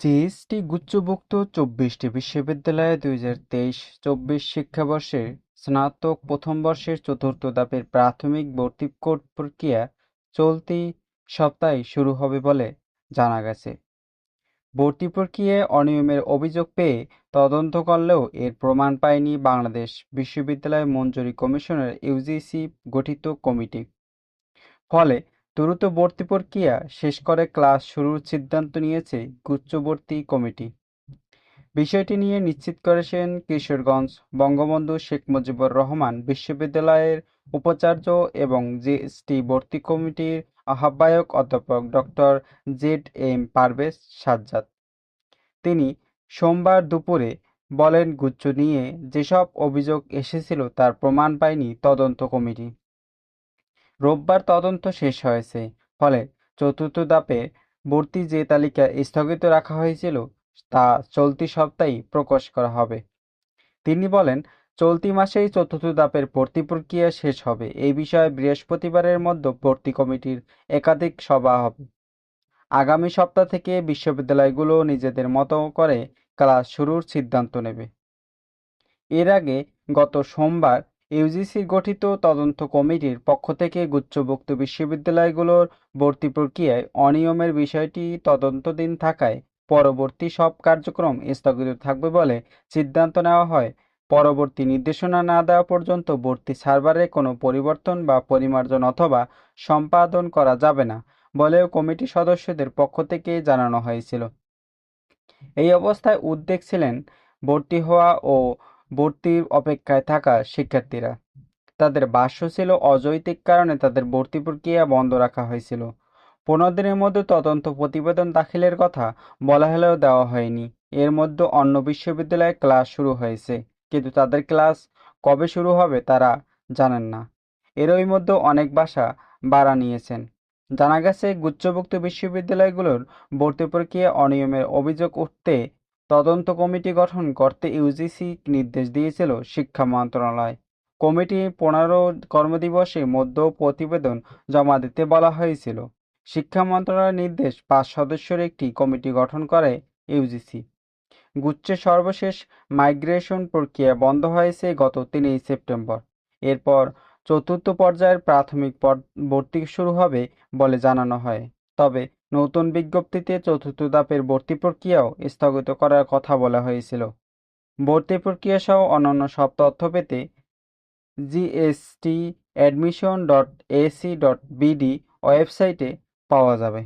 GST গুচ্ছভুক্ত চব্বিশটি বিশ্ববিদ্যালয়ে দুই হাজার তেইশ চব্বিশ শিক্ষাবর্ষের স্নাতক প্রথম বর্ষের চতুর্থ ধাপের প্রাথমিক ভর্তি কোর্ট প্রক্রিয়া চলতি সপ্তাহে শুরু হবে বলে জানা গেছে। ভর্তি প্রক্রিয়ায় অনিয়মের অভিযোগ পেয়ে তদন্ত করলেও এর প্রমাণ পায়নি বাংলাদেশ বিশ্ববিদ্যালয় মঞ্জুরি কমিশনের ইউজিসি গঠিত কমিটি। ফলে দ্রুত ভর্তি প্রক্রিয়া শেষ করে ক্লাস শুরুর সিদ্ধান্ত নিয়েছে গুচ্ছভর্তি কমিটি। বিষয়টি নিয়ে নিশ্চিত করেছেন কিশোরগঞ্জ বঙ্গবন্ধু শেখ মুজিবুর রহমান বিশ্ববিদ্যালয়ের উপাচার্য এবং জিএসটি ভর্তি কমিটির আহ্বায়ক অধ্যাপক doctor Z M Parvez Sajjad. তিনি সোমবার দুপুরে বলেন, গুচ্ছ নিয়ে যেসব অভিযোগ এসেছিল তার প্রমাণ পায়নি তদন্ত কমিটি। রোববার তদন্ত শেষ হয়েছে। ফলে চতুর্থ ধাপে ভর্তি যে তালিকা স্থগিত রাখা হয়েছিল, তা চলতি সপ্তাহেই প্রকাশ করা হবে। তিনি বলেন, চলতি মাসেই চতুর্থ ধাপের ভর্তি প্রক্রিয়া শেষ হবে। এই বিষয়ে বৃহস্পতিবারের মধ্যে ভর্তি কমিটির একাধিক সভা হবে। আগামী সপ্তাহ থেকে বিশ্ববিদ্যালয়গুলো নিজেদের মতো করে ক্লাস শুরুর সিদ্ধান্ত নেবে। এর আগে গত সোমবার ইউজিসির গঠিত তদন্ত কমিটির পক্ষ থেকে গুচ্ছভুক্ত বিশ্ববিদ্যালয়গুলোর ভর্তি প্রক্রিয়ায় অনিয়মের বিষয়টি তদন্তাধীন থাকায় পরবর্তী সব কার্যক্রম স্থগিত থাকবে বলে সিদ্ধান্ত নেওয়া হয়। পরবর্তী নির্দেশনা না দেওয়া পর্যন্ত ভর্তি সার্ভারে কোনো পরিবর্তন বা পরিমার্জন অথবা সম্পাদন করা যাবে না বলেও কমিটি সদস্যদের পক্ষ থেকে জানানো হয়েছিল। এই অবস্থায় উদ্বেগ ছিলেন ভর্তি হওয়া ও ভর্তির অপেক্ষায় থাকা শিক্ষার্থীরা। তাদের ভাষ্য ছিল অযৌক্তিক কারণে তাদের ভর্তি প্রক্রিয়া বন্ধ রাখা হয়েছিল। পনেরো দিনের মধ্যে তদন্ত প্রতিবেদন দাখিলের কথা বলা হলেও দেওয়া হয়নি। এর মধ্যে অন্য বিশ্ববিদ্যালয়ে ক্লাস শুরু হয়েছে, কিন্তু তাদের ক্লাস কবে শুরু হবে তারা জানেন না। এরই মধ্যে অনেক বাসা ভাড়া নিয়েছেন। জানা গেছে, গুচ্ছভুক্ত বিশ্ববিদ্যালয়গুলোর ভর্তি প্রক্রিয়া অনিয়মের অভিযোগ উঠতে তদন্ত কমিটি গঠন করতে ইউজিসি নির্দেশ দিয়েছিল শিক্ষা মন্ত্রণালয়। কমিটি পনেরো কর্মদিবসের মধ্যে প্রতিবেদন জমা দিতে বলা হয়েছিল। শিক্ষা মন্ত্রণালয়ের নির্দেশ পাঁচ সদস্যের একটি কমিটি গঠন করে ইউজিসি। গুচ্ছের সর্বশেষ মাইগ্রেশন প্রক্রিয়া বন্ধ হয়েছে গত তিনই সেপ্টেম্বর। এরপর চতুর্থ পর্যায়ের প্রাথমিক ভর্তি শুরু হবে বলে জানানো হয়। তবে নতুন বিজ্ঞপ্তিতে চতুর্থ ধাপের ভর্তি প্রক্রিয়াও স্থগিত করার কথা বলা হয়েছিল। ভর্তি প্রক্রিয়া সহ অন্যান্য সব তথ্য পেতে GST admission dot AC dot BD ওয়েবসাইটে পাওয়া যাবে।